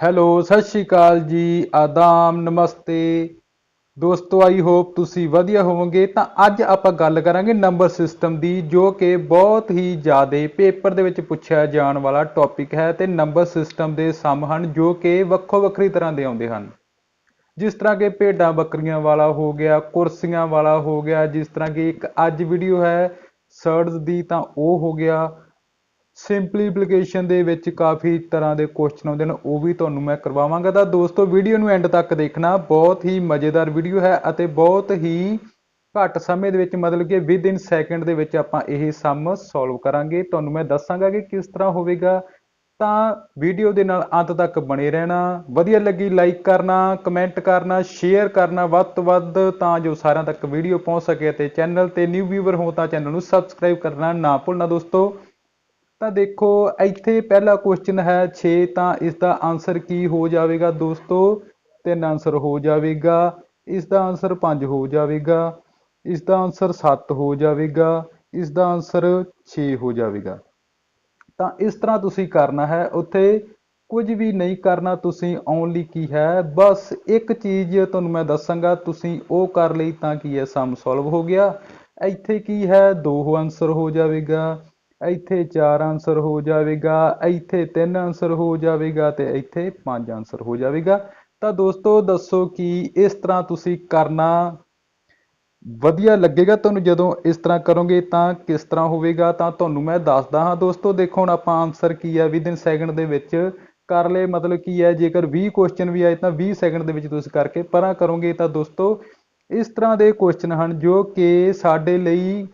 Hello, ਸਤਿ ਸ਼੍ਰੀ ਅਕਾਲ ਜੀ, ਆਦਾਮ, ਨਮਸਤੇ। ਦੋਸਤੋ, ਆਈ ਹੋਪ ਤੁਸੀਂ ਵਧੀਆ ਹੋਵੋਗੇ। ਤਾਂ ਅੱਜ ਆਪਾਂ ਗੱਲ ਕਰਾਂਗੇ ਨੰਬਰ ਸਿਸਟਮ ਦੀ, ਜੋ ਕਿ ਬਹੁਤ ਹੀ ਜ਼ਿਆਦਾ ਪੇਪਰ ਦੇ ਵਿੱਚ ਪੁੱਛਿਆ ਜਾਣ ਵਾਲਾ ਟੌਪਿਕ ਹੈ ਤੇ ਨੰਬਰ ਸਿਸਟਮ ਦੇ ਸਮ ਹਨ, ਜੋ ਕਿ ਵੱਖੋ ਵੱਖਰੀ ਤਰ੍ਹਾਂ ਦੇ ਆਉਂਦੇ ਹਨ। ਜਿਸ ਤਰ੍ਹਾਂ ਕਿ ਭੇਡਾਂ ਬੱਕਰੀਆਂ ਵਾਲਾ ਹੋ ਗਿਆ, ਕੁਰਸੀਆਂ ਵਾਲਾ ਹੋ ਗਿਆ, ਜਿਸ ਤਰ੍ਹਾਂ ਕਿ ਇੱਕ ਅੱਜ ਵੀਡੀਓ ਹੈ ਸਰਡਸ ਦੀ ਤਾਂ ਉਹ ਹੋ ਗਿਆ। ਸਿੰਪਲੀਫਿਕੇਸ਼ਨ ਦੇ ਵਿੱਚ ਕਾਫੀ ਤਰ੍ਹਾਂ ਦੇ ਕੁਐਸਚਨ ਆਉਂਦੇ ਨੇ, ਉਹ ਵੀ ਤੁਹਾਨੂੰ ਮੈਂ ਕਰਵਾਵਾਂਗਾ। ਤਾਂ ਦੋਸਤੋ ਵੀਡੀਓ ਨੂੰ ਐਂਡ ਤੱਕ ਦੇਖਣਾ। ਬਹੁਤ ਹੀ ਮਜ਼ੇਦਾਰ ਵੀਡੀਓ ਹੈ ਅਤੇ ਬਹੁਤ ਹੀ ਘੱਟ ਸਮੇਂ ਦੇ ਵਿੱਚ, ਮਤਲਬ ਕਿ ਵਿਦ ਇਨ ਸੈਕਿੰਡ ਦੇ ਵਿੱਚ ਆਪਾਂ ਇਹ ਸਮ ਸੋਲਵ ਕਰਾਂਗੇ। ਤੁਹਾਨੂੰ ਮੈਂ ਦੱਸਾਂਗਾ ਕਿ ਕਿਸ ਤਰ੍ਹਾਂ ਹੋਵੇਗਾ। ਤਾਂ ਵੀਡੀਓ ਦੇ ਨਾਲ ਅੰਤ ਤੱਕ ਬਣੇ ਰਹਿਣਾ। ਵਧੀਆ ਲੱਗੀ ਲਾਈਕ ਕਰਨਾ ਕਮੈਂਟ ਕਰਨਾ ਸ਼ੇਅਰ ਕਰਨਾ ਵੱਧ ਤੋਂ ਵੱਧ, ਤਾਂ ਜੋ ਸਾਰਿਆਂ ਤੱਕ ਵੀਡੀਓ ਪਹੁੰਚ ਸਕੇ ਤੇ ਚੈਨਲ ਤੇ ਨਿਊ ਵੀਵਰ ਹੋ ਤਾਂ ਚੈਨਲ ਨੂੰ ਸਬਸਕ੍ਰਾਈਬ ਕਰਨਾ ਨਾ ਭੁੱਲਣਾ ਦੋਸਤੋ। ਤਾਂ ਦੇਖੋ, ਇੱਥੇ ਪਹਿਲਾ ਕੁਐਸਚਨ ਹੈ 6 ਤਾਂ ਇਸ ਦਾ ਆਨਸਰ ਕੀ ਹੋ ਜਾਵੇਗਾ ਦੋਸਤੋ? ਤਿੰਨ ਆਨਸਰ ਹੋ ਜਾਵੇਗਾ। ਇਸ ਦਾ ਆਨਸਰ 5 ਹੋ ਜਾਵੇਗਾ। ਇਸ ਦਾ ਆਨਸਰ 7 ਹੋ ਜਾਵੇਗਾ। ਇਸ ਦਾ ਆਨਸਰ 6 ਹੋ ਜਾਵੇਗਾ। ਤਾਂ ਇਸ ਤਰ੍ਹਾਂ ਤੁਸੀਂ ਕਰਨਾ ਹੈ। ਉੱਥੇ ਕੁਝ ਵੀ ਨਹੀਂ ਕਰਨਾ, ਤੁਸੀਂ ਓਨਲੀ ਕੀ ਹੈ? ਬਸ ਇੱਕ ਚੀਜ਼ ਤੁਹਾਨੂੰ ਮੈਂ ਦੱਸਾਂਗਾ, ਤੁਸੀਂ ਉਹ ਕਰ ਲਈ ਤਾਂ ਕੀ ਹੈ ਸਮ ਸੋਲਵ ਹੋ ਗਿਆ। ਇੱਥੇ ਕੀ ਹੈ? ਦੋ ਆਨਸਰ ਹੋ ਜਾਵੇਗਾ। ਇੱਥੇ 4 ਆਨਸਰ ਹੋ ਜਾਵੇਗਾ, ਇੱਥੇ 3 ਆਨਸਰ ਹੋ ਜਾਵੇਗਾ ਤੇ ਇੱਥੇ 5 ਆਨਸਰ ਹੋ ਜਾਵੇਗਾ। ਤਾਂ ਦੋਸਤੋ, ਦੱਸੋ ਕਿ ਇਸ ਤਰ੍ਹਾਂ ਤੁਸੀਂ ਕਰਨਾ ਵਧੀਆ ਲੱਗੇਗਾ ਤੁਹਾਨੂੰ? ਜਦੋਂ ਇਸ ਤਰ੍ਹਾਂ ਕਰੋਗੇ ਤਾਂ ਕਿਸ ਤਰ੍ਹਾਂ ਹੋਵੇਗਾ? ਤਾਂ ਤੁਹਾਨੂੰ ਮੈਂ ਦੱਸਦਾ ਹਾਂ ਦੋਸਤੋ, ਦੇਖੋ ਹੁਣ ਆਪਾਂ ਆਨਸਰ ਕੀ ਹੈ ਵਿਦਿਨ ਸੈਕਿੰਡ ਦੇ ਵਿੱਚ ਕਰ ਲਏ। ਮਤਲਬ ਕੀ ਹੈ, ਜੇਕਰ 20 ਕੁਐਸਚਨ ਵੀ ਆਏ ਤਾਂ 20 ਸੈਕਿੰਡ ਦੇ ਵਿੱਚ ਤੁਸੀਂ ਕਰਕੇ ਪਰਾਂ ਕਰੋਗੇ। ਤਾਂ ਦੋਸਤੋ, ਇਸ ਤਰ੍ਹਾਂ ਦੇ ਕੁਐਸਚਨ ਹਨ ਜੋ ਕਿ ਸਾਡੇ ਲਈ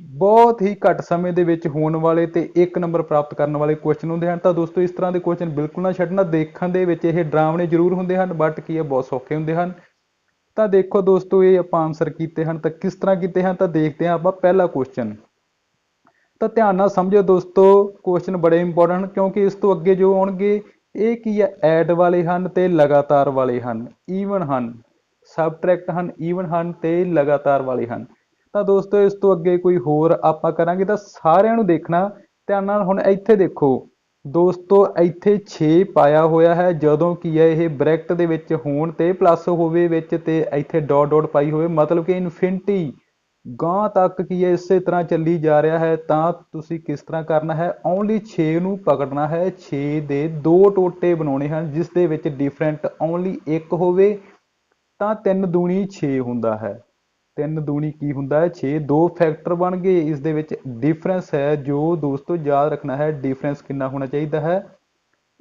ਬਹੁਤ ਹੀ ਘੱਟ ਸਮੇਂ ਦੇ ਵਿੱਚ ਹੋਣ ਵਾਲੇ ਤੇ ਇੱਕ ਨੰਬਰ ਪ੍ਰਾਪਤ ਕਰਨ ਵਾਲੇ ਕੁਐਸਚਨ ਹੁੰਦੇ ਹਨ। ਤਾਂ ਦੋਸਤੋ, ਇਸ ਤਰ੍ਹਾਂ ਦੇ ਕੁਐਸਚਨ ਬਿਲਕੁਲ ਨਾ ਛੱਡਣਾ। ਦੇਖਣ ਦੇ ਵਿੱਚ ਇਹ ਡਰਾਵਣੇ ਜ਼ਰੂਰ ਹੁੰਦੇ ਹਨ ਬਟ ਕੀ ਹੈ ਬਹੁਤ ਸੌਖੇ ਹੁੰਦੇ ਹਨ? ਤਾਂ ਦੇਖੋ ਦੋਸਤੋ, ਇਹ ਆਪਾਂ ਆਨਸਰ ਕੀਤੇ ਹਨ। ਤਾਂ ਕਿਸ ਤਰ੍ਹਾਂ ਕੀਤੇ ਹਨ? ਤਾਂ ਦੇਖਦੇ ਹਾਂ ਆਪਾਂ ਪਹਿਲਾ ਕੁਐਸਚਨ ਤਾਂ ਧਿਆਨ ਨਾਲ ਸਮਝੋ ਦੋਸਤੋ ਕੁਐਸਚਨ ਬੜੇ ਇੰਪੋਰਟੈਂਟ ਹਨ, ਕਿਉਂਕਿ ਇਸ ਤੋਂ ਅੱਗੇ ਜੋ ਆਉਣਗੇ, ਇਹ ਕੀ ਹੈ? ਐਡ ਵਾਲੇ ਹਨ ਤੇ ਲਗਾਤਾਰ ਵਾਲੇ ਹਨ। ਈਵਨ ਹਨ। ਸਬਟ੍ਰੈਕਟ ਹਨ ਈਵਨ ਹਨ ਤੇ ਲਗਾਤਾਰ ਵਾਲੇ ਹਨ। ਤਾਂ ਦੋਸਤੋ, ਇਸ ਤੋਂ ਅੱਗੇ ਕੋਈ ਹੋਰ ਆਪਾਂ ਕਰਾਂਗੇ ਤਾਂ ਸਾਰਿਆਂ ਨੂੰ ਦੇਖਣਾ। ਧਿਆਨ ਨਾਲ ਹੁਣ ਇੱਥੇ ਦੇਖੋ। ਦੋਸਤੋ, ਇੱਥੇ 6 ਪਾਇਆ ਹੋਇਆ ਹੈ। ਜਦੋਂ ਕੀ ਹੈ, ਇਹ ਬ੍ਰੈਕਟ ਦੇ ਵਿੱਚ ਹੋਣ ਤੇ ਪਲੱਸ ਹੋਵੇ ਵਿੱਚ ਤੇ ਇੱਥੇ ਡਾਟ ਡਾਟ ਪਾਈ ਹੋਵੇ, ਮਤਲਬ ਕਿ ਇਨਫਿਨਿਟੀ ਗਾਂ ਤੱਕ ਕੀ ਹੈ, ਇਸੇ ਤਰ੍ਹਾਂ ਚੱਲੀ ਜਾ ਰਿਹਾ ਹੈ। ਤਾਂ ਤੁਸੀਂ ਕਿਸ ਤਰ੍ਹਾਂ ਕਰਨਾ ਹੈ? ਓਨਲੀ 6 ਨੂੰ ਪਕੜਨਾ ਹੈ। 6 ਦੇ ਦੋ ਟੋਟੇ ਬਣਾਉਣੇ ਹਨ, ਜਿਸ ਦੇ ਵਿੱਚ ਡਿਫਰੈਂਟ ਓਨਲੀ ਇੱਕ ਹੋਵੇ, ਤਾਂ 3 ਦੂਣੀ 6 ਹੁੰਦਾ ਹੈ। ਤਿੰਨ ਦੂਣੀ ਕੀ ਹੁੰਦਾ ਹੈ? 6 ਦੋ ਫੈਕਟਰ ਬਣ ਗਏ। ਇਸ ਦੇ ਵਿੱਚ ਡਿਫਰੈਂਸ ਹੈ ਜੋ ਦੋਸਤੋ ਯਾਦ ਰੱਖਣਾ ਹੈ। ਡਿਫਰੈਂਸ ਕਿੰਨਾ ਹੋਣਾ ਚਾਹੀਦਾ ਹੈ?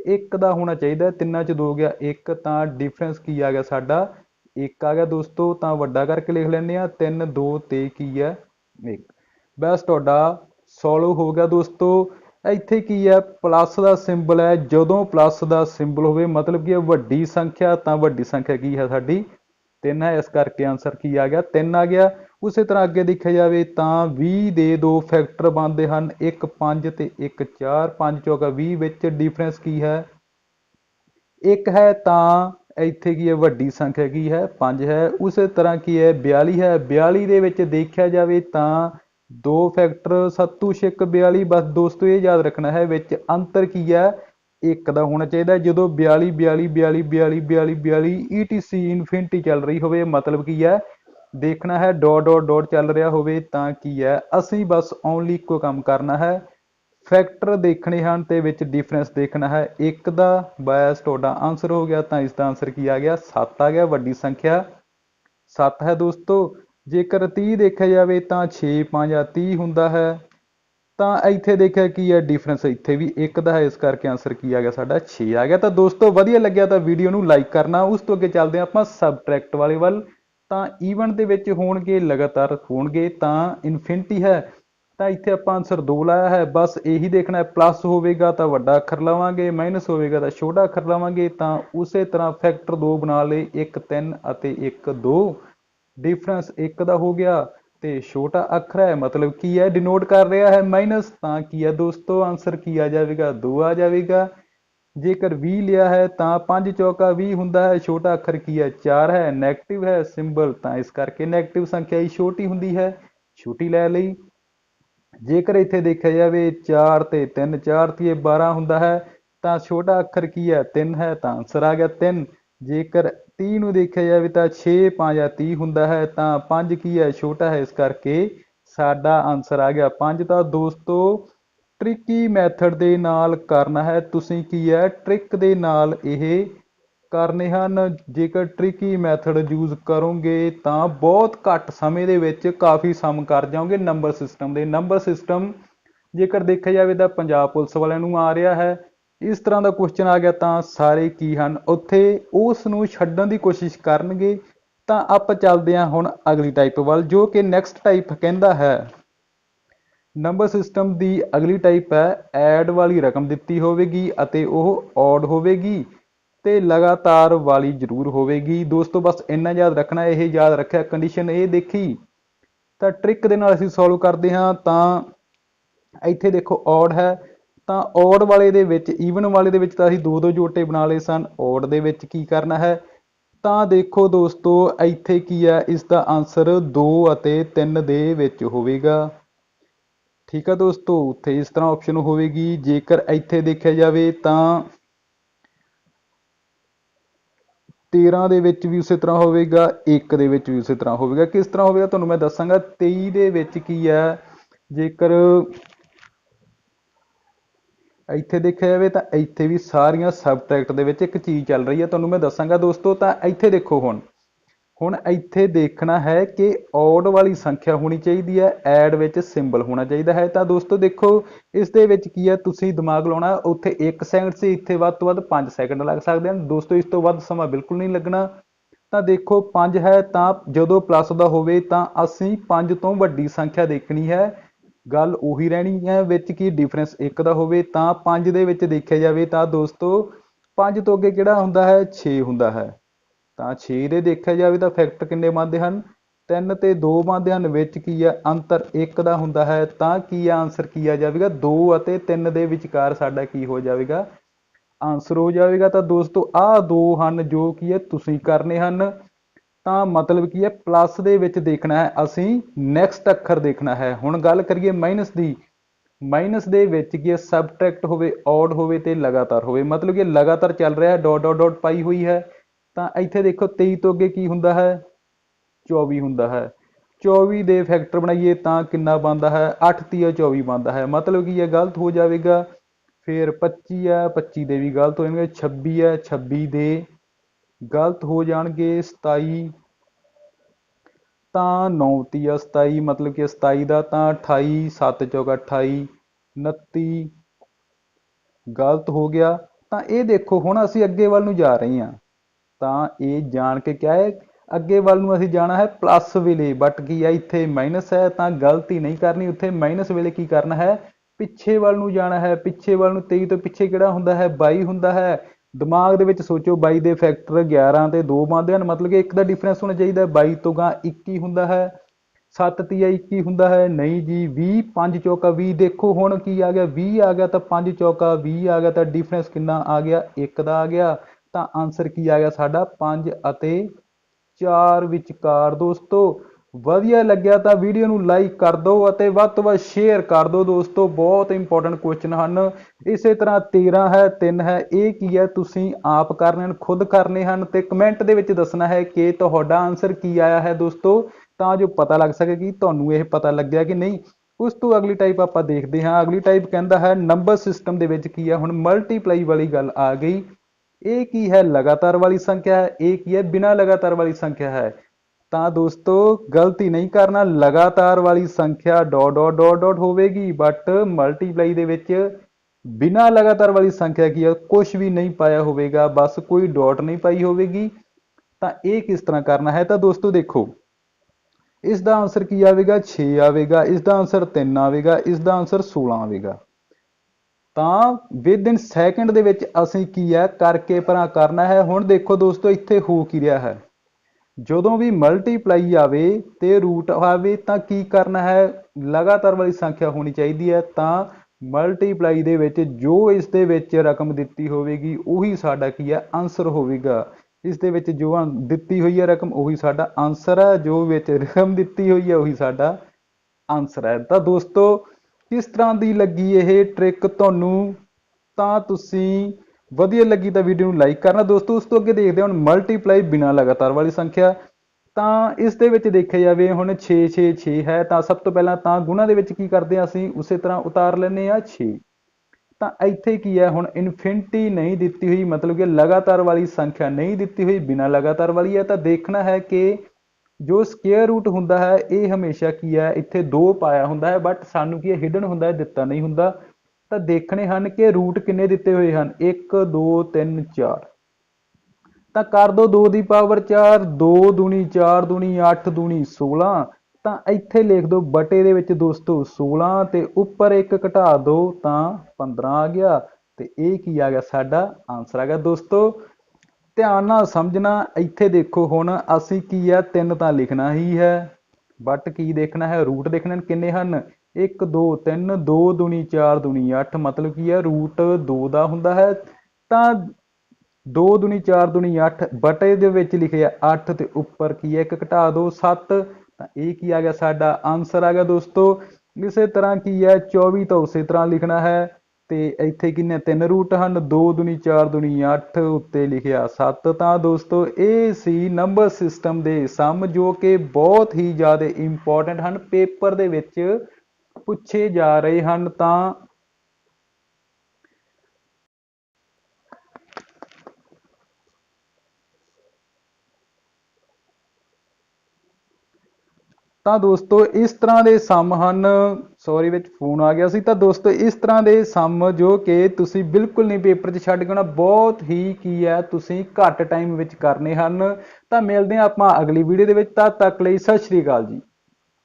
ਇੱਕ ਦਾ ਹੋਣਾ ਚਾਹੀਦਾ ਤਿੰਨਾਂ ਚ 2 ਗਿਆ, ਇੱਕ ਤਾਂ ਡਿਫਰੈਂਸ ਕੀ ਆ ਗਿਆ ਸਾਡਾ? ਇੱਕ ਆ ਗਿਆ ਦੋਸਤੋ, ਤਾਂ ਵੱਡਾ ਕਰਕੇ ਲਿਖ ਲੈਂਦੇ ਆ 3 2 ਤੇ ਕੀ ਹੈ? ਇੱਕ। ਬਸ ਤੁਹਾਡਾ ਸੋਲਵ ਹੋ ਗਿਆ ਦੋਸਤੋ। ਇੱਥੇ ਕੀ ਹੈ? ਪਲੱਸ ਦਾ ਸਿੰਬਲ ਹੈ। ਜਦੋਂ ਪਲੱਸ ਦਾ ਸਿੰਬਲ ਹੋਵੇ, ਮਤਲਬ ਕਿ ਵੱਡੀ ਸੰਖਿਆ, ਤਾਂ ਵੱਡੀ ਸੰਖਿਆ ਕੀ ਹੈ ਸਾਡੀ? 3 ਹੈ, ਇਸ ਕਰਕੇ ਆਨਸਰ ਕੀ ਆ ਗਿਆ? 3 ਆ ਗਿਆ। ਉਸੇ ਤਰ੍ਹਾਂ ਅੱਗੇ ਦੇਖਿਆ ਜਾਵੇ ਤਾਂ 20 ਦੇ ਦੋ ਫੈਕਟਰ ਬਣਦੇ ਹਨ। ਇੱਕ 5 ਤੇ ਇੱਕ 4 5 ਚੌਕਾ 20 ਵਿੱਚ ਡਿਫਰੈਂਸ ਕੀ ਹੈ? ਇੱਕ ਹੈ ਤਾਂ ਇੱਥੇ ਕੀ ਹੈ? ਵੱਡੀ ਸੰਖਿਆ ਕੀ ਹੈ? 5 ਹੈ। ਉਸੇ ਤਰ੍ਹਾਂ ਕੀ ਹੈ? 42 ਹੈ। 42 ਦੇ ਵਿੱਚ ਦੇਖਿਆ ਜਾਵੇ ਤਾਂ ਦੋ ਫੈਕਟਰ 7 ਛਿਕ 42 ਬਸ ਦੋਸਤੋ, ਇਹ ਯਾਦ ਰੱਖਣਾ ਹੈ, ਵਿੱਚ ਅੰਤਰ ਕੀ ਹੈ? ਇੱਕ ਦਾ ਹੋਣਾ ਚਾਹੀਦਾ ਜਦੋਂ 42 42 42 42 42 42 ETC ਇਨਫਿਨਿਟੀ ਚੱਲ ਰਹੀ ਹੋਵੇ, ਮਤਲਬ ਕੀ ਹੈ? ਦੇਖਣਾ ਹੈ ਡਾਟ ਡਾਟ ਡਾਟ ਚੱਲ ਰਿਹਾ ਹੋਵੇ ਤਾਂ ਕੀ ਹੈ? ਅਸੀਂ ਬਸ ਓਨਲੀ ਇੱਕੋ ਕੰਮ ਕਰਨਾ ਹੈ। ਫੈਕਟਰ ਦੇਖਣੇ ਹਨ ਤੇ ਵਿੱਚ ਡਿਫਰੈਂਸ ਦੇਖਣਾ ਹੈ। ਇੱਕ ਦਾ ਬਾਇਸ ਤੁਹਾਡਾ ਆਨਸਰ ਹੋ ਗਿਆ ਤਾਂ ਇਸ ਦਾ ਆਨਸਰ ਕੀ ਆ ਗਿਆ? 7 ਆ ਗਿਆ, ਵੱਡੀ ਸੰਖਿਆ। 7 ਹੈ ਦੋਸਤੋ, ਜੇਕਰ 30 ਦੇਖਿਆ ਜਾਵੇ ਤਾਂ 6 5 30 ਹੁੰਦਾ ਹੈ। ਤਾਂ ਇੱਥੇ ਦੇਖਿਆ ਕੀ ਹੈ ਡਿਫਰੈਂਸ ਇੱਥੇ ਵੀ ਇੱਕ ਦਾ ਹੈ, ਇਸ ਕਰਕੇ ਆਨਸਰ ਕੀ ਆ ਗਿਆ ਸਾਡਾ 6 ਆ ਗਿਆ। ਤਾਂ ਦੋਸਤੋ, ਵਧੀਆ ਲੱਗਿਆ ਤਾਂ ਵੀਡੀਓ ਨੂੰ ਲਾਈਕ ਕਰਨਾ। ਉਸ ਤੋਂ ਅੱਗੇ ਚੱਲਦੇ ਹਾਂ ਆਪਾਂ ਸਬਟ੍ਰੈਕਟ ਵਾਲੇ ਵੱਲ। ਤਾਂ ਈਵਨ ਦੇ ਵਿੱਚ ਹੋਣਗੇ, ਲਗਾਤਾਰ ਹੋਣਗੇ, ਤਾਂ ਇਨਫਿਨਿਟੀ ਹੈ। ਤਾਂ ਇੱਥੇ ਆਪਾਂ ਆਨਸਰ 2 ਲਾਇਆ ਹੈ। ਬਸ ਇਹੀ ਦੇਖਣਾ ਹੈ ਪਲੱਸ ਹੋਵੇਗਾ ਤਾਂ ਵੱਡਾ ਅੱਖਰ ਲਵਾਂਗੇ ਮਾਈਨਸ ਹੋਵੇਗਾ ਤਾਂ ਛੋਟਾ ਅੱਖਰ ਲਵਾਂਗੇ। ਤਾਂ ਉਸੇ ਤਰ੍ਹਾਂ ਫੈਕਟਰ 2 ਬਣਾ ਲਏ 1 3 ਅਤੇ 1 2 ਡਿਫਰੈਂਸ 1 ਦਾ ਹੋ ਗਿਆ। ਤੇ ਛੋਟਾ ਅੱਖਰ ਹੈ, ਮਤਲਬ ਕੀ ਹੈ ਡਿਨੋਟ ਕਰ ਰਿਹਾ ਹੈ ਮਾਈਨਸ ਤਾਂ ਕੀ ਹੈ ਦੋਸਤੋ? ਆਨਸਰ ਕੀ ਆ ਜਾਵੇਗਾ? 2 ਆ ਜਾਵੇਗਾ। ਜੇਕਰ 20 ਲਿਆ ਹੈ, ਤਾਂ 5 ਚੌਕਾ 20 ਹੁੰਦਾ ਹੈ। ਛੋਟਾ ਅੱਖਰ ਕੀ ਹੈ? 4 ਹੈ 네ਗੇਟਿਵ ਹੈ ਸਿੰਬਲ ਤਾਂ ਇਸ ਕਰਕੇ 네ਗੇਟਿਵ ਸੰਖਿਆ ਹੀ ਛੋਟੀ ਹੁੰਦੀ ਹੈ। ਛੋਟੀ ਲੈ ਲਈ। ਜੇਕਰ ਇੱਥੇ ਦੇਖਿਆ ਜਾਵੇ 4 ਤੇ 3 4 ਤੇ 12 ਹੁੰਦਾ ਹੈ, ਤਾਂ ਛੋਟਾ ਅੱਖਰ ਕੀ ਹੈ? 3 ਹੈ, ਤਾਂ ਆਨਸਰ ਆ ਗਿਆ 3 ਜੇਕਰ 30 ਨੂੰ ਦੇਖਿਆ ਜਾਵੇ ਤਾਂ 6 5 ਜਾਂ 30 ਹੁੰਦਾ ਹੈ, ਤਾਂ 5 ਕੀ ਹੈ? ਛੋਟਾ ਹੈ। ਇਸ ਕਰਕੇ ਸਾਡਾ ਆਨਸਰ ਆ ਗਿਆ 5 ਤਾਂ ਦੋਸਤੋ ਟ੍ਰਿਕੀ ਮੈਥਡ ਦੇ ਨਾਲ ਕਰਨਾ ਹੈ। ਤੁਸੀਂ ਕੀ ਹੈ? ਟ੍ਰਿਕ ਦੇ ਨਾਲ ਇਹ ਕਰਨੇ ਹਨ। ਜੇਕਰ ਟ੍ਰਿਕੀ ਮੈਥਡ ਯੂਜ਼ ਕਰੋਗੇ, ਤਾਂ ਬਹੁਤ ਘੱਟ ਸਮੇਂ ਦੇ ਵਿੱਚ ਕਾਫੀ ਸਮ ਕਰ ਜਾਓਗੇ ਨੰਬਰ ਸਿਸਟਮ ਦੇ। ਨੰਬਰ ਸਿਸਟਮ ਜੇਕਰ ਦੇਖਿਆ ਜਾਵੇ ਤਾਂ ਪੰਜਾਬ ਪੁਲਿਸ ਵਾਲਿਆਂ ਨੂੰ ਆ ਰਿਹਾ ਹੈ। ਇਸ ਤਰ੍ਹਾਂ ਦਾ ਕੁਐਸਚਨ ਆ ਗਿਆ ਤਾਂ ਸਾਰੇ ਕੀ ਹਨ? ਉੱਥੇ ਉਸ ਨੂੰ ਛੱਡਣ ਦੀ ਕੋਸ਼ਿਸ਼ ਕਰਨਗੇ, ਤਾਂ ਆਪਾਂ ਚੱਲਦੇ ਹਾਂ ਹੁਣ ਅਗਲੀ ਟਾਈਪ ਵੱਲ, ਜੋ ਕਿ ਨੈਕਸਟ ਟਾਈਪ ਕਹਿੰਦਾ ਹੈ। ਨੰਬਰ ਸਿਸਟਮ ਦੀ ਅਗਲੀ ਟਾਈਪ ਹੈ ਐਡ ਵਾਲੀ ਰਕਮ ਦਿੱਤੀ ਹੋਵੇਗੀ ਅਤੇ ਉਹ ਔਡ ਹੋਵੇਗੀ ਤੇ ਲਗਾਤਾਰ ਵਾਲੀ ਜ਼ਰੂਰ ਹੋਵੇਗੀ। ਦੋਸਤੋ, ਬਸ ਇੰਨਾ ਯਾਦ ਰੱਖਣਾ, ਇਹ ਯਾਦ ਰੱਖਿਆ ਕੰਡੀਸ਼ਨ ਇਹ ਦੇਖੀ। ਤਾਂ ਟ੍ਰਿਕ ਦੇ ਨਾਲ ਅਸੀਂ ਸੋਲਵ ਕਰਦੇ ਹਾਂ, ਤਾਂ ਇੱਥੇ ਦੇਖੋ ਔਡ ਹੈ ਤਾਂ ਔਡ ਵਾਲੇ ਦੇ ਵਿੱਚ ਈਵਨ ਵਾਲੇ ਦੇ ਵਿੱਚ ਤਾਂ ਅਸੀਂ ਦੋ ਦੋ ਜੋਟੇ ਬਣਾ ਲਏ ਸਨ। ਔਡ ਦੇ ਵਿੱਚ ਕੀ ਕਰਨਾ ਹੈ? ਤਾਂ ਦੇਖੋ ਦੋਸਤੋ, ਇੱਥੇ ਕੀ ਹੈ? ਇਸ ਦਾ ਆਨਸਰ 2 ਅਤੇ 3 ਦੇ ਵਿੱਚ ਹੋਵੇਗਾ। ਠੀਕ ਆ ਦੋਸਤੋ, ਉੱਥੇ ਇਸ ਤਰ੍ਹਾਂ ਆਪਸ਼ਨ ਹੋਵੇਗੀ। ਜੇਕਰ ਇੱਥੇ ਦੇਖਿਆ ਜਾਵੇ ਤਾਂ 13 ਦੇ ਵਿੱਚ ਵੀ ਉਸੇ ਤਰ੍ਹਾਂ ਹੋਵੇਗਾ 1 ਦੇ ਵਿੱਚ ਵੀ ਉਸੇ ਤਰ੍ਹਾਂ ਹੋਵੇਗਾ। ਕਿਸ ਤਰ੍ਹਾਂ ਹੋਵੇਗਾ? ਤੁਹਾਨੂੰ ਮੈਂ ਦੱਸਾਂਗਾ 23 ਦੇ ਵਿੱਚ ਕੀ ਹੈ? ਜੇਕਰ ਇੱਥੇ ਦੇਖਿਆ ਜਾਵੇ ਤਾਂ ਇੱਥੇ ਵੀ ਸਾਰੀਆਂ ਸਬਟ੍ਰੈਕਟ ਦੇ ਵਿੱਚ ਇੱਕ ਚੀਜ਼ ਚੱਲ ਰਹੀ ਹੈ। ਤੁਹਾਨੂੰ ਮੈਂ ਦੱਸਾਂਗਾ ਦੋਸਤੋ, ਤਾਂ ਇੱਥੇ ਦੇਖੋ ਹੁਣ। ਹੁਣ ਇੱਥੇ ਦੇਖਣਾ ਹੈ ਕਿ ਔਡ ਵਾਲੀ ਸੰਖਿਆ ਹੋਣੀ ਚਾਹੀਦੀ ਹੈ ਐਡ ਵਿੱਚ ਸਿੰਬਲ ਹੋਣਾ ਚਾਹੀਦਾ ਹੈ। ਤਾਂ ਦੋਸਤੋ, ਦੇਖੋ, ਇਸ ਦੇ ਵਿੱਚ ਕੀ ਹੈ? ਤੁਸੀਂ ਦਿਮਾਗ ਲਾਉਣਾ, ਉੱਥੇ 1 ਸੈਕਿੰਡ ਸੀ, ਇੱਥੇ ਵੱਧ ਤੋਂ ਵੱਧ 5 ਸੈਕਿੰਡ ਲੱਗ ਸਕਦੇ ਹਨ। ਦੋਸਤੋ, ਇਸ ਤੋਂ ਵੱਧ ਸਮਾਂ ਬਿਲਕੁਲ ਨਹੀਂ ਲੱਗਣਾ। ਤਾਂ ਦੇਖੋ 5 ਹੈ ਤਾਂ ਜਦੋਂ ਪਲੱਸ ਦਾ ਹੋਵੇ ਤਾਂ ਅਸੀਂ 5 ਤੋਂ ਵੱਡੀ ਸੰਖਿਆ ਦੇਖਣੀ ਹੈ। ਗੱਲ ਉਹੀ ਰਹਿਣੀ ਹੈ ਵਿੱਚ ਕੀ ਡਿਫਰੈਂਸ ਇੱਕ ਦਾ ਹੋਵੇ ਤਾਂ 5 ਦੇ ਵਿੱਚ ਦੇਖਿਆ ਜਾਵੇ ਤਾਂ ਦੋਸਤੋ 5 ਤੋਂ ਅੱਗੇ ਕਿਹੜਾ ਹੁੰਦਾ ਹੈ? 6 ਹੁੰਦਾ ਹੈ। ਤਾਂ 6 ਦੇ ਦੇਖਿਆ ਜਾਵੇ ਤਾਂ ਫੈਕਟਰ ਕਿੰਨੇ ਬਣਦੇ ਹਨ? 3 ਤੇ 2 ਬਣਦੇ ਹਨ, ਵਿੱਚ ਕੀ ਹੈ? ਅੰਤਰ 1 ਦਾ ਹੁੰਦਾ ਹੈ। ਤਾਂ ਕੀ ਆਨਸਰ ਕੀ ਆ ਜਾਵੇਗਾ? 2 ਅਤੇ 3 ਦੇ ਵਿਚਕਾਰ ਸਾਡਾ ਕੀ ਹੋ ਜਾਵੇਗਾ? ਆਨਸਰ ਹੋ ਜਾਵੇਗਾ ਤਾਂ ਦੋਸਤੋ ਆਹ ਦੋ ਹਨ ਜੋ ਕੀ ਹੈ ਤੁਸੀਂ ਕਰਨੇ ਹਨ। ਤਾਂ ਮਤਲਬ ਕੀ ਹੈ ਪਲੱਸ ਦੇ ਵਿੱਚ ਦੇਖਣਾ ਹੈ, ਅਸੀਂ ਨੈਕਸਟ ਅੱਖਰ ਦੇਖਣਾ ਹੈ। ਹੁਣ ਗੱਲ ਕਰੀਏ ਮਾਈਨਸ ਦੀ। ਮਾਈਨਸ ਦੇ ਵਿੱਚ ਕੀ ਹੈ ਸਬਟ੍ਰੈਕਟ ਹੋਵੇ ਔਡ ਹੋਵੇ ਤੇ ਲਗਾਤਾਰ ਹੋਵੇ। ਮਤਲਬ ਕਿ ਲਗਾਤਾਰ ਚੱਲ ਰਿਹਾ ਹੈ ਡਾਟ ਡਾਟ ਡਾਟ ਪਾਈ ਹੋਈ ਹੈ। ਤਾਂ ਇੱਥੇ ਦੇਖੋ 23 ਤੋਂ ਅੱਗੇ ਕੀ ਹੁੰਦਾ ਹੈ? 24 ਹੁੰਦਾ ਹੈ। 24 ਦੇ ਫੈਕਟਰ ਬਣਾਈਏ ਤਾਂ ਕਿੰਨਾ ਬਣਦਾ ਹੈ? 8 ਤੀਆ 24 ਬਣਦਾ ਹੈ। ਮਤਲਬ ਕੀ ਇਹ ਗਲਤ ਹੋ ਜਾਵੇਗਾ। ਫਿਰ 25 ਹੈ 25 ਦੇ ਵੀ ਗਲਤ ਹੋ ਜਾਣਗੇ। 26 ਹੈ 26 ਦੇ ਗਲਤ ਹੋ ਜਾਣਗੇ 27 ਤਾਂ 9 ਤੀਆ 27 ਮਤਲਬ ਕਿ 27 ਦਾ ਤਾਂ 28 7 ਚੌਕਾ 28 29 ਗਲਤ ਹੋ ਗਿਆ। ਤਾਂ ਇਹ ਦੇਖੋ, ਹੁਣ ਅਸੀਂ ਅੱਗੇ ਵੱਲ ਨੂੰ ਜਾ ਰਹੇ ਹਾਂ। ਤਾਂ ਇਹ ਜਾਣ ਕੇ ਕਿਹਾ ਹੈ? ਅੱਗੇ ਵੱਲ ਨੂੰ ਅਸੀਂ ਜਾਣਾ ਹੈ ਪਲੱਸ ਵੇਲੇ ਬਟ ਕੀ ਹੈ? ਇੱਥੇ ਮਾਈਨਸ ਹੈ, ਤਾਂ ਗਲਤੀ ਨਹੀਂ ਕਰਨੀ। ਉੱਥੇ ਮਾਈਨਸ ਵੇਲੇ ਕੀ ਕਰਨਾ ਹੈ? ਪਿੱਛੇ ਵੱਲ ਨੂੰ ਜਾਣਾ ਹੈ। ਪਿੱਛੇ ਵੱਲ ਨੂੰ 23 ਤੋਂ ਪਿੱਛੇ ਕਿਹੜਾ ਹੁੰਦਾ ਹੈ? 22 ਹੁੰਦਾ ਹੈ। ਦਿਮਾਗ ਦੇ ਵਿੱਚ ਸੋਚੋ 22 ਦੇ ਫੈਕਟਰ 11 ਤੇ 2 ਬਣਦੇ ਹਨ, ਮਤਲਬ ਕਿ ਇੱਕ ਦਾ ਡਿਫਰੈਂਸ ਹੋਣਾ ਚਾਹੀਦਾ ਹੈ 22 ਤੋਂ ਗਾਂ 21 ਹੁੰਦਾ ਹੈ 7 ਤੀਆ 21 ਹੁੰਦਾ ਹੈ, ਨਹੀਂ ਜੀ 20 5 ਚੌਕਾ 20 ਦੇਖੋ ਹੁਣ ਕੀ ਆ ਗਿਆ 20 ਆ ਗਿਆ ਤਾਂ 5 ਚੌਕਾ 20 ਆ ਗਿਆ ਤਾਂ ਡਿਫਰੈਂਸ ਕਿੰਨਾ ਆ ਗਿਆ 1 ਦਾ ਆ ਗਿਆ, ਤਾਂ ਆਨਸਰ ਕੀ ਆ ਗਿਆ ਸਾਡਾ 5 ਅਤੇ 4 ਵਿਚਕਾਰ ਦੋਸਤੋ ਵਧੀਆ ਲੱਗਿਆ ਤਾਂ ਵੀਡੀਓ ਨੂੰ ਲਾਈਕ ਕਰ ਦਿਓ ਅਤੇ ਵੱਧ ਤੋਂ ਵੱਧ ਸ਼ੇਅਰ ਕਰ ਦਿਓ ਦੋਸਤੋ, ਬਹੁਤ ਇੰਪੋਰਟੈਂਟ ਕੁਐਸਚਨ ਹਨ। ਇਸੇ ਤਰ੍ਹਾਂ 13 ਹੈ 3 ਹੈ, ਇਹ ਕੀ ਹੈ? ਤੁਸੀਂ ਆਪ ਕਰਨੇ ਹਨ, ਖੁਦ ਕਰਨੇ ਹਨ ਤੇ ਕਮੈਂਟ ਦੇ ਵਿੱਚ ਦੱਸਣਾ ਹੈ ਕਿ ਤੁਹਾਡਾ ਆਨਸਰ ਕੀ ਆਇਆ ਹੈ ਦੋਸਤੋ। ਤਾਂ ਜੋ ਪਤਾ ਲੱਗ ਸਕੇ ਕਿ ਤੁਹਾਨੂੰ ਇਹ ਪਤਾ ਲੱਗਿਆ ਕਿ ਨਹੀਂ। ਉਸ ਤੋਂ ਅਗਲੀ ਟਾਈਪ ਆਪਾਂ ਦੇਖਦੇ ਹਾਂ। ਅਗਲੀ ਟਾਈਪ ਕਹਿੰਦਾ ਹੈ ਨੰਬਰ ਸਿਸਟਮ ਦੇ ਵਿੱਚ ਕੀ ਹੈ? ਹੁਣ ਮਲਟੀਪਲਾਈ ਵਾਲੀ ਗੱਲ ਆ ਗਈ। ਇਹ ਕੀ ਹੈ? ਲਗਾਤਾਰ ਵਾਲੀ ਸੰਖਿਆ ਹੈ। ਇਹ ਕੀ ਹੈ? ਬਿਨਾਂ ਲਗਾਤਾਰ ਵਾਲੀ ਸੰਖਿਆ ਹੈ। ਤਾਂ ਦੋਸਤੋ, ਗਲਤੀ ਨਹੀਂ ਕਰਨਾ, ਲਗਾਤਾਰ ਵਾਲੀ ਸੰਖਿਆ ਡੋਟ ਡੋਟ ਡੋਟ ਡੋਟ ਹੋਵੇਗੀ ਬਟ ਮਲਟੀਪਲਾਈ ਦੇ ਵਿੱਚ ਬਿਨਾਂ ਲਗਾਤਾਰ ਵਾਲੀ ਸੰਖਿਆ ਕੀ ਹੈ ਕੁਝ ਵੀ ਨਹੀਂ ਪਾਇਆ ਹੋਵੇਗਾ, ਬਸ ਕੋਈ ਡਾਟ ਨਹੀਂ ਪਾਈ ਹੋਵੇਗੀ। ਤਾਂ ਇਹ ਕਿਸ ਤਰ੍ਹਾਂ ਕਰਨਾ ਹੈ? ਤਾਂ ਦੋਸਤੋ ਦੇਖੋ, ਇਸ ਦਾ ਆਨਸਰ ਕੀ ਆਵੇਗਾ? 6 ਆਵੇਗਾ, ਇਸ ਦਾ ਆਨਸਰ 3 ਆਵੇਗਾ, ਇਸ ਦਾ ਆਨਸਰ 16 ਆਵੇਗਾ। ਤਾਂ ਵਿਦ ਇਨ ਸੈਕਿੰਡ ਦੇ ਵਿੱਚ ਅਸੀਂ ਕੀ ਹੈ ਕਰਕੇ ਪਰਾਂ ਕਰਨਾ ਹੈ। ਹੁਣ ਦੇਖੋ ਦੋਸਤੋ, ਇੱਥੇ ਹੋ ਕੀ ਰਿਹਾ ਹੈ? ਜਦੋਂ ਵੀ ਮਲਟੀਪਲਾਈ ਆਵੇ ਤੇ ਰੂਟ ਆਵੇ ਤਾਂ ਕੀ ਕਰਨਾ ਹੈ? ਲਗਾਤਾਰ ਵਾਲੀ ਸੰਖਿਆ ਹੋਣੀ ਚਾਹੀਦੀ ਹੈ। ਤਾਂ ਮਲਟੀਪਲਾਈ ਦੇ ਵਿੱਚ ਜੋ ਇਸ ਦੇ ਵਿੱਚ ਰਕਮ ਦਿੱਤੀ ਹੋਵੇਗੀ, ਉਹੀ ਸਾਡਾ ਕੀ ਹੈ? ਆਨਸਰ ਹੋਵੇਗਾ। ਇਸ ਦੇ ਵਿੱਚ ਜੋ ਦਿੱਤੀ ਹੋਈ ਹੈ ਰਕਮ, ਉਹੀ ਸਾਡਾ ਆਨਸਰ ਹੈ। ਜੋ ਵਿੱਚ ਰਕਮ ਦਿੱਤੀ ਹੋਈ ਹੈ, ਉਹੀ ਸਾਡਾ ਆਨਸਰ ਹੈ। ਤਾਂ ਦੋਸਤੋ, ਕਿਸ ਤਰ੍ਹਾਂ ਦੀ ਲੱਗੀ ਇਹ ਟ੍ਰਿਕ ਤੁਹਾਨੂੰ? ਤਾਂ ਤੁਸੀਂ ਵਧੀਆ ਲੱਗੀ ਤਾਂ ਵੀਡੀਓ ਨੂੰ ਲਾਈਕ ਕਰਨਾ ਦੋਸਤੋ, ਉਸ ਤੋਂ ਅੱਗੇ ਦੇਖਦੇ ਹਾਂ ਹੁਣ ਮਲਟੀਪਲਾਈ ਬਿਨਾ ਲਗਾਤਾਰ ਵਾਲੀ ਸੰਖਿਆ। ਤਾਂ ਇਸ ਦੇ ਵਿੱਚ ਦੇਖਿਆ ਜਾਵੇ, ਹੁਣ 6 6 6 ਹੈ, ਤਾਂ ਸਭ ਤੋਂ ਪਹਿਲਾਂ ਤਾਂ ਗੁਣਾ ਦੇ ਵਿੱਚ ਕੀ ਕਰਦੇ ਹਾਂ ਅਸੀਂ? ਉਸੇ ਤਰ੍ਹਾਂ ਉਤਾਰ ਲੈਂਦੇ ਆ 6 ਤਾਂ ਇੱਥੇ ਕੀ ਹੈ, ਹੁਣ ਇਨਫਿਨਿਟੀ ਨਹੀਂ ਦਿੱਤੀ ਹੋਈ, ਮਤਲਬ ਕਿ ਲਗਾਤਾਰ ਵਾਲੀ ਸੰਖਿਆ ਨਹੀਂ ਦਿੱਤੀ ਹੋਈ, ਬਿਨਾ ਲਗਾਤਾਰ ਵਾਲੀ ਹੈ, ਤਾਂ ਦੇਖਣਾ ਹੈ ਕਿ ਜੋ ਸਕੁਅਰ ਰੂਟ ਹੁੰਦਾ ਹੈ, ਇਹ ਹਮੇਸ਼ਾ ਕੀ ਹੈ? ਇੱਥੇ 2 ਪਾਇਆ ਹੁੰਦਾ ਹੈ ਬਟ ਸਾਨੂੰ ਕੀ ਹੈ? ਹਿਡਨ ਹੁੰਦਾ ਹੈ, ਦਿੱਤਾ ਨਹੀਂ ਹੁੰਦਾ। ਤਾਂ ਦੇਖਣੇ ਹਨ ਕਿ ਰੂਟ ਕਿੰਨੇ ਦਿੱਤੇ ਹੋਏ ਹਨ। 1 2 3 4 ਤਾਂ ਕਰ ਦੋ 2 ਦੀ ਪਾਵਰ 4 2 ਦੂਣੀ 4 ਦੂਣੀ 8 ਦੂਣੀ 16 ਤਾਂ ਇੱਥੇ ਲਿਖ ਦਿਓ ਬਟੇ ਦੇ ਵਿੱਚ ਦੋਸਤੋ 16 ਤੇ ਉੱਪਰ ਇੱਕ ਘਟਾ ਦਿਓ ਤਾਂ 15 ਆ ਗਿਆ। ਤੇ ਇਹ ਕੀ ਆ ਗਿਆ ਸਾਡਾ ਆਨਸਰ ਆ ਗਿਆ ਦੋਸਤੋ। ਧਿਆਨ ਨਾਲ ਸਮਝਣਾ, ਇੱਥੇ ਦੇਖੋ ਹੁਣ ਅਸੀਂ ਕੀ ਆ 3 ਤਾਂ ਲਿਖਣਾ ਹੀ ਹੈ। ਬਟ ਕੀ ਦੇਖਣਾ ਹੈ? ਰੂਟ ਦੇਖਣੇ ਕਿੰਨੇ ਹਨ? 1 2 3 2 ਦੁਨੀ 4 ਦੁਨੀ 8 ਮਤਲਬ ਕੀ ਹੈ ਰੂਟ 2 ਦਾ ਹੁੰਦਾ ਹੈ। ਤਾਂ 2 ਦੁਨੀ 4 ਦੁਨੀ 8 ਬਟੇ ਦੇ ਵਿੱਚ ਲਿਖਿਆ 8 ਤੇ ਉੱਪਰ ਕੀ ਹੈ? ਇੱਕ ਘਟਾ ਦਿਓ 7 ਤਾਂ ਇਹ ਕੀ ਆ ਗਿਆ ਸਾਡਾ ਆਨਸਰ ਆ ਗਿਆ ਦੋਸਤੋ। ਇਸੇ ਤਰ੍ਹਾਂ ਕੀ ਹੈ? 24 ਤਾਂ ਉਸੇ ਤਰ੍ਹਾਂ ਲਿਖਣਾ ਹੈ। ਤੇ ਇੱਥੇ ਕਿੰਨੇ? ਤਿੰਨ ਰੂਟ ਹਨ। 2 ਦੁਨੀ 4 ਦੁਨੀ 8 ਉੱਤੇ ਲਿਖਿਆ 7 ਤਾਂ ਦੋਸਤੋ ਇਹ ਸੀ ਨੰਬਰ ਸਿਸਟਮ ਦੇ ਸਮ ਜੋ ਕਿ ਬਹੁਤ ਹੀ ਜ਼ਿਆਦਾ ਇੰਪੋਰਟੈਂਟ ਹਨ। ਪੇਪਰ ਦੇ ਵਿੱਚ ਪੁੱਛੇ ਜਾ ਰਹੇ ਹਨ ਤਾਂ ਤਾਂ ਦੋਸਤੋ, ਇਸ ਤਰ੍ਹਾਂ ਦੇ ਸਮ ਹਨ। ਸੌਰੀ ਵਿੱਚ ਫੋਨ ਆ ਗਿਆ ਸੀ। ਤਾਂ ਦੋਸਤੋ, ਇਸ ਤਰ੍ਹਾਂ ਦੇ ਸਮ ਜੋ ਕਿ ਤੁਸੀਂ ਬਿਲਕੁਲ ਨਹੀਂ ਪੇਪਰ 'ਚ ਛੱਡ ਕੇ ਆਉਣਾ, ਬਹੁਤ ਹੀ ਕੀ ਹੈ, ਤੁਸੀਂ ਘੱਟ ਟਾਈਮ ਵਿੱਚ ਕਰਨੇ ਹਨ। ਤਾਂ ਮਿਲਦੇ ਹਾਂ ਆਪਾਂ ਅਗਲੀ ਵੀਡੀਓ ਦੇ ਵਿੱਚ। ਤਦ ਤੱਕ ਲਈ ਸਤਿ ਸ਼੍ਰੀ ਅਕਾਲ ਜੀ।